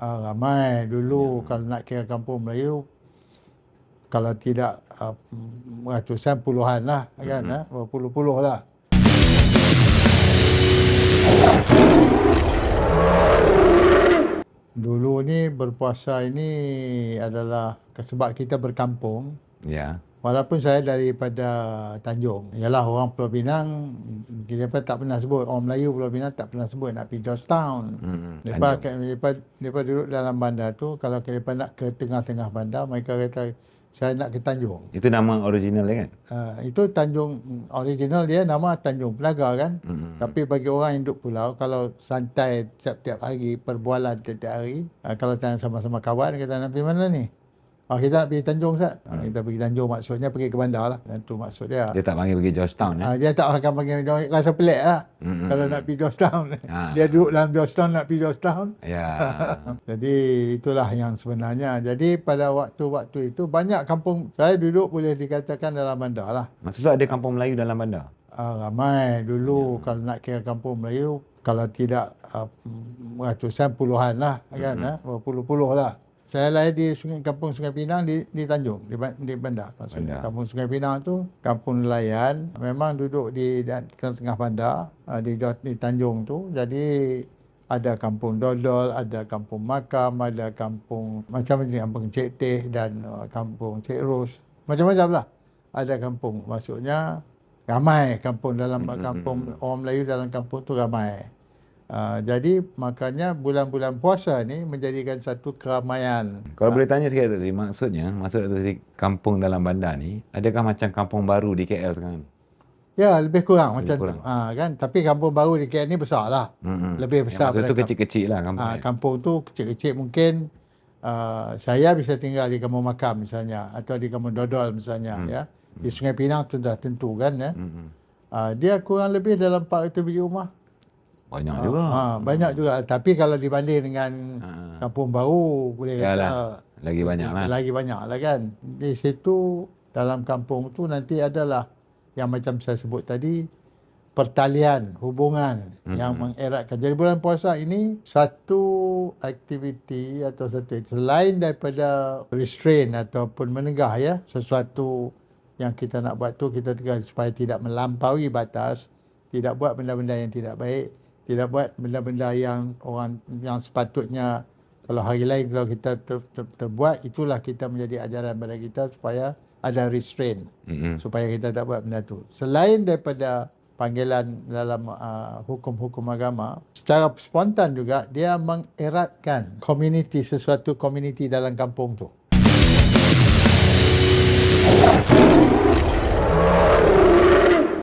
Ah, ramai dulu kalau nak kira kampung Melayu kalau tidak uh, ratusan puluhan lah kan Mhm. eh? berpuluh-puluh lah. Dulu ni berpuasa ini adalah sebab kita berkampung Ya. Walaupun saya daripada Tanjung. Yalah orang Pulau Pinang kita tak pernah sebut orang Melayu Pulau Pinang tak pernah sebut nak pergi Georgetown. Hmm. Tanjung. lepas lepas duduk dalam bandar tu kalau mereka nak ke tengah-tengah bandar mereka kata saya nak ke Tanjung. Itu nama original dia kan? Uh, itu Tanjung original dia nama Tanjung Pelaga kan. Hmm. Tapi bagi orang yang duduk pulau kalau santai setiap hari perbualan setiap hari uh, kalau sama-sama kawan kata nak pergi mana ni? Ah kita nak pergi Tanjung Ustaz. Ah, kita pergi Tanjung maksudnya pergi ke bandar lah. Itu maksud dia. Dia tak panggil pergi Georgetown ya? Ah, dia tak akan panggil dia rasa pelik lah. Hmm. Kalau nak pergi Georgetown. Ah. Dia duduk dalam Georgetown nak pergi Georgetown. Ya. Jadi itulah yang sebenarnya. Jadi pada waktu-waktu itu banyak kampung saya duduk boleh dikatakan dalam bandar lah. Maksudnya ada kampung Melayu dalam bandar? Ah, ramai Ya. dulu kalau nak kira kampung Melayu kalau tidak uh, ratusan puluhan lah kan Mhm. eh? berpuluh-puluh lah. Saya lahir di sungai kampung Sungai Pinang di, di Tanjung di, di bandar. Maksudnya Bandar. kampung Sungai Pinang tu kampung nelayan memang duduk di tengah-tengah bandar uh, di, di Tanjung tu. Jadi ada kampung Dodol, ada kampung Makam, ada kampung macam-macam kampung Cik Teh dan uh, kampung Cik Ros. Macam-macam lah. Ada kampung. Maksudnya ramai kampung dalam Mm-mm. kampung orang Melayu dalam kampung tu ramai. Uh, jadi makanya bulan-bulan puasa ni menjadikan satu keramaian. Kalau boleh tanya sikit Datuk Sri, maksudnya, maksud Datuk Sri kampung dalam bandar ni, adakah macam kampung baru di KL sekarang? Ya, lebih kurang Lebih macam kurang. tu. Ha, kan? Tapi kampung baru di KL ni besar lah. Hmm. Lebih besar Maksud tu kecil-kecil lah kampung. Ha, kampung tu kecil-kecil mungkin uh, saya bisa tinggal di kampung Makam misalnya atau di kampung Dodol misalnya Hmm. ya. Di Sungai Pinang tu dah tentu kan ya. Hmm. Uh, dia kurang lebih dalam 400 biji rumah. Banyak Ah, juga. ah, banyak juga. Tapi kalau dibanding dengan Ha. kampung baru boleh kata Yalah, Lagi banyak lah. Lagi banyak lah kan. Di situ dalam kampung tu nanti adalah yang macam saya sebut tadi pertalian hubungan Mhm. yang mengeratkan. Jadi bulan puasa ini satu aktiviti atau satu selain daripada restrain ataupun menegah ya sesuatu yang kita nak buat tu kita tegak supaya tidak melampaui batas, tidak buat benda-benda yang tidak baik, tidak buat benda-benda yang orang yang sepatutnya kalau hari lain kalau kita ter, ter, terbuat itulah kita menjadi ajaran pada kita supaya ada restraint. Mm-hmm. supaya kita tak buat benda tu. Selain daripada panggilan dalam uh, hukum-hukum agama secara spontan juga dia mengeratkan komuniti sesuatu komuniti dalam kampung tu.